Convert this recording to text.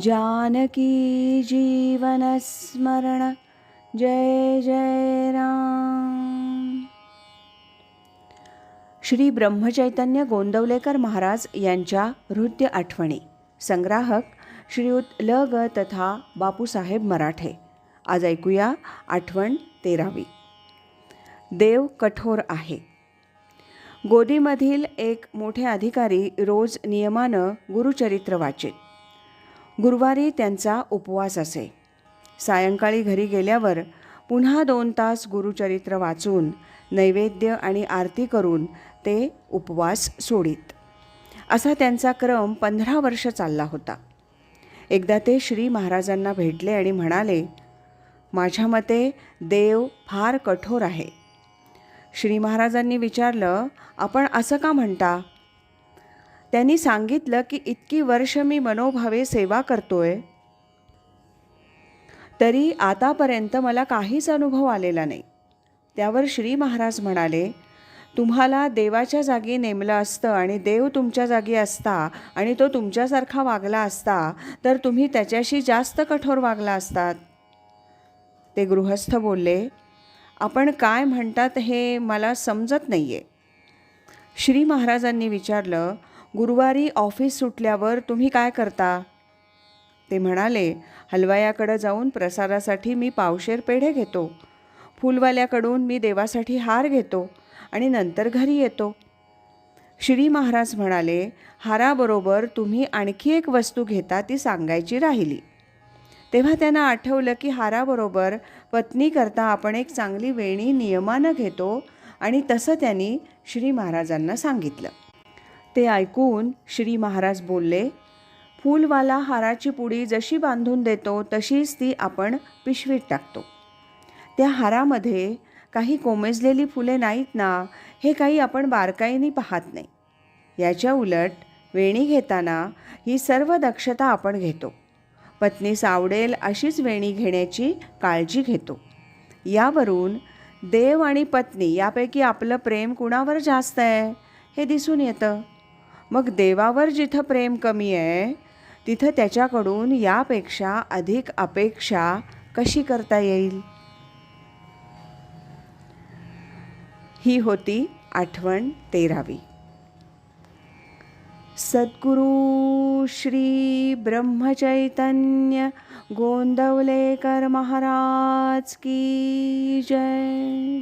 जानकी जीवनस्मरण जय जय राम। श्री ब्रह्मचैतन्य गोंदवलेकर महाराज यांच्या हृदय आठवणी। संग्राहक श्रीयुत ल ग तथा बापूसाहेब मराठे। आज ऐकूया आठवण तेरावी। देव कठोर आहे। गोदीमधील एक मोठे अधिकारी रोज नियमानं गुरुचरित्र वाचित गुरुवारी त्यांचा उपवास असे. सायंकाळी घरी गेल्यावर पुन्हा दोन तास गुरुचरित्र वाचून नैवेद्य आणि आरती करून ते उपवास सोडीत. असा त्यांचा क्रम पंधरा वर्ष चालला होता. एकदा ते श्री महाराजांना भेटले आणि म्हणाले माझ्या मते देव फार कठोर आहे. श्री महाराजांनी विचारलं आपण असं का म्हणता? त्यांनी सांगितलं की इतकी वर्ष मी मनोभावे सेवा करतोय. तरी आतापर्यंत मला काहीच अनुभव आलेला नाही. त्यावर श्री महाराज म्हणाले तुम्हाला देवाच्या जागी नेमलं असतं आणि देव तुमच्या जागी असता आणि तो तुमच्यासारखा वागला असता तर तुम्ही त्याच्याशी जास्त कठोर वागला असतात. ते गृहस्थ बोलले आपण काय म्हणतात हे मला समजत नाही आहे श्री महाराजांनी विचारलं गुरुवारी ऑफिस सुटल्यावर तुम्ही काय करता? ते म्हणाले हलवायाकडं जाऊन प्रसादासाठी मी पावशेर पेढे घेतो. फुलवाल्याकडून मी देवासाठी हार घेतो आणि नंतर घरी येतो. श्री महाराज म्हणाले हाराबरोबर तुम्ही आणखी एक वस्तू घेता ती सांगायची राहिली. तेव्हा त्यांना आठवलं की हाराबरोबर पत्नीकरता आपण एक चांगली वेणी नियमानं घेतो आणि तसं त्यांनी श्री महाराजांना सांगितलं. ते ऐकून श्री महाराज बोलले फूलवाला हाराची पुडी जशी बांधून देतो तशीच ती आपण पिशवीत टाकतो. त्या हारामध्ये काही कोमेजलेली फुले नाहीत ना हे काही आपण बारकाईने पाहत नाही. याच्या उलट वेणी घेताना ही सर्व दक्षता आपण घेतो. पत्नीस आवडेल अशीच वेणी घेण्याची काळजी घेतो. यावरून देव आणि पत्नी यापैकी आपलं प्रेम कुणावर जास्त आहे हे दिसून येतं. मग देवावर जिथं प्रेम कमी आहे तिथं त्याच्याकडून यापेक्षा अधिक अपेक्षा कशी करता येईल? ही होती आठवण तेरावी. सद्गुरु श्री ब्रह्मचैतन्य गोंदवलेकर महाराज की जय.